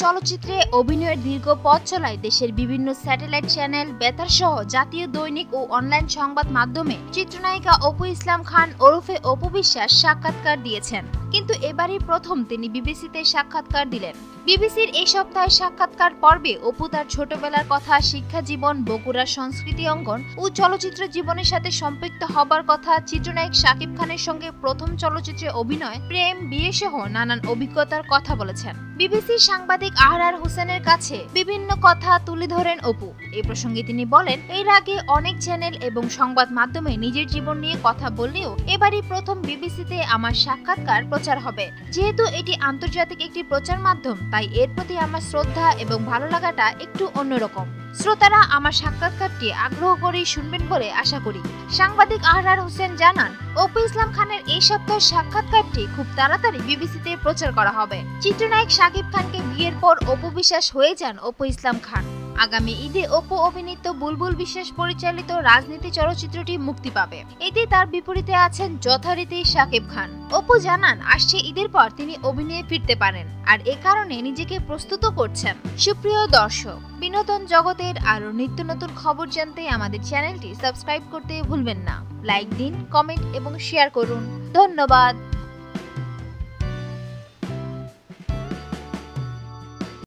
চলচ্চিত্রে অভিনয়ের দীর্ঘ পথ চলায় দেশের বিভিন্ন স্যাটেলাইট চ্যানেল বেতার সহ জাতীয় দৈনিক ও অনলাইন সংবাদ মাধ্যমে চিত্রনায়িকা অপু ইসলাম খান ওরফে অপু বিশ্বাস সাক্ষাৎকার দিয়েছেন। কিন্তু এবারই প্রথম তিনি বিবিসিতে সাক্ষাৎকার দিলেন। বিবিসির এই সপ্তাহে সাক্ষাৎকার পর্বে অপু তার ছোটবেলার কথা শিক্ষা জীবন বগুড়ার সংস্কৃতি অঙ্গন ও চলচ্চিত্র জীবনের সাথে সম্পৃক্ত হবার কথা, চিত্রনায়ক শাকিব খানের সঙ্গে প্রথম চলচ্চিত্রে অভিনয়, প্রেম, বিয়ে সহ নানান অভিজ্ঞতার কথা বলেছেন। বিবিসির সাংবাদিক আহরার হোসেনের কাছে বিভিন্ন কথা তুলে ধরেন অপু। এই প্রসঙ্গে তিনি বলেন, এর আগে অনেক চ্যানেল এবং সংবাদ মাধ্যমে নিজের জীবন নিয়ে কথা বললেও এবারই প্রথম বিবিসিতে আমার সাক্ষাৎকার প্রচার হবে। যেহেতু এটি আন্তর্জাতিক একটি প্রচার মাধ্যম, তাই এর প্রতি আমার শ্রদ্ধা এবং ভালো লাগাটা একটু অন্যরকম। শ্রোতারা আমার সাক্ষাৎকারটি আগ্রহ করেই শুনবেন বলে আশা করি। সাংবাদিক আহরার হোসেন জানান, অপু ইসলাম খানের এই সপ্তাহের সাক্ষাৎকারটি খুব তাড়াতাড়ি বিবিসিতে প্রচার করা হবে। চিত্রনায়ক শাকিব খানকে বিয়ের পর অপু বিশ্বাস হয়ে যান অপু ইসলাম খান। আগামী ঈদে অপু অভিনীত বুলবুল বিশ্বাস পরিচালিত রাজনীতি চলচ্চিত্রটি মুক্তি পাবে। এতে তার বিপরীতে আছেন যথারীতি শাকিব খান। অপু জানান, আসছে ঈদের পর তিনি অভিনয়ে ফিরতে পারেন আর এ কারণে নিজেকে প্রস্তুত করছেন। সুপ্রিয় দর্শক, বিনোদন জগতের আরও নিত্য নতুন খবর জানতে আমাদের চ্যানেলটি সাবস্ক্রাইব করতে ভুলবেন না। লাইক দিন, কমেন্ট এবং শেয়ার করুন। ধন্যবাদ।